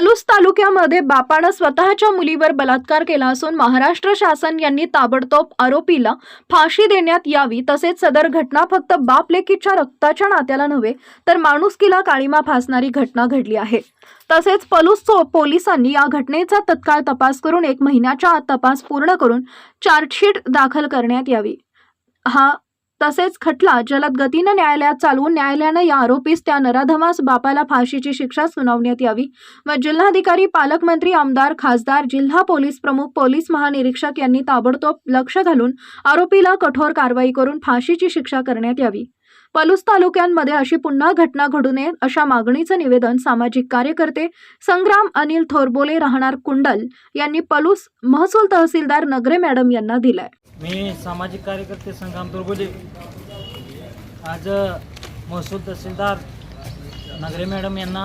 पलूस तालुक्यामध्ये बापानं स्वतःच्या मुलीवर बलात्कार केला असून महाराष्ट्र शासन यांनी ताबडतोब आरोपीला फाशी देण्यात यावी तसेच सदर घटना फक्त बाप लेकीच्या रक्ताच्या नात्याला नव्हे तर माणुसकीला काळीमा फासणारी घटना घडली आहे. तसेच पलूस पोलिसांनी या घटनेचा तत्काळ तपास करून एक महिन्याच्या आत तपास पूर्ण करून चार्जशीट दाखल करण्यात यावी. हा तसेच खटला जलद गतीनं न्यायालयात चालवून न्यायालयानं या आरोपीस त्या नराधमास बापाला फाशीची शिक्षा सुनावण्यात यावी. व जिल्हाधिकारी पालकमंत्री आमदार खासदार जिल्हा पोलीस प्रमुख पोलीस महानिरीक्षक यांनी ताबडतोब लक्ष घालून आरोपीला कठोर कारवाई करून फाशीची शिक्षा करण्यात यावी. पलूस तालुक्यांमध्ये अशी पुन्हा घटना घडू नये अशा मागणीचं निवेदन सामाजिक कार्यकर्ते संग्राम अनिल थोरबोले राहणार कुंडल यांनी पलूस महसूल तहसीलदार नगरे मॅडम यांना दिलंय. मी सामाजिक कार्यकर्ते संग्राम दुर्गुले आज महसूल तहसीलदार नगरे मॅडम यांना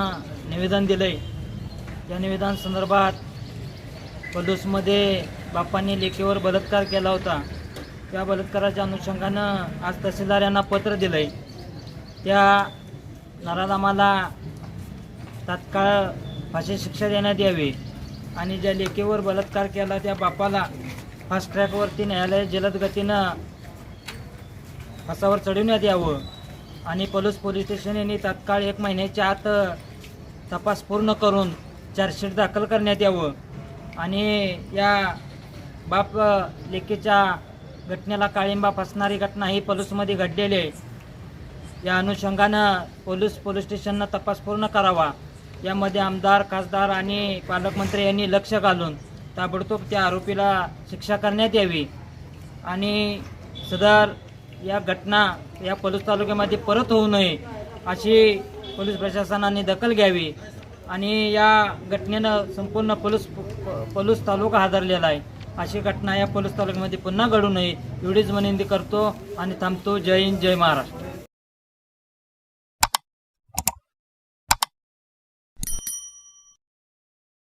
निवेदन दिलं आहे या निवेदन संदर्भात पलूसमध्ये बाप्पांनी लेखीवर बलात्कार केला होता. त्या बलात्काराच्या अनुषंगानं आज तहसीलदार यांना पत्र दिलं आहे त्या नराधामाला तात्काळ फाशी शिक्षा देण्यात यावी आणि ज्या लेखीवर बलात्कार केला त्या बापाला फास्ट ट्रॅकवरती न्यायालय जलद गतीनं फासावर चढवण्यात यावं. आणि पलूस पोलीस स्टेशन यांनी तात्काळ एक महिन्याच्या आत तपास पूर्ण करून चार्जशीट दाखल करण्यात यावं. आणि या बाप लेकीच्या घटनेला काळिंबा फसणारी घटना ही पलूसमध्ये घडलेली आहे. या अनुषंगानं पोलीस पोलीस स्टेशननं तपास पूर्ण करावा. यामध्ये आमदार खासदार आणि पालकमंत्री यांनी लक्ष घालून ताबडतोब त्या आरोपीला शिक्षा करण्यात यावी. आणि सदर या घटना या पलूस तालुक्यामध्ये परत होऊ नये अशी पोलीस प्रशासनाने दखल घ्यावी. आणि या घटनेनं संपूर्ण पलूस पलूस तालुका हादरलेला आहे. अशी घटना या पोलीस तालुक्यामध्ये पुन्हा घडू नये. एवढीच विनंती करतो आणि थांबतो. जय हिंद जय महाराष्ट्र.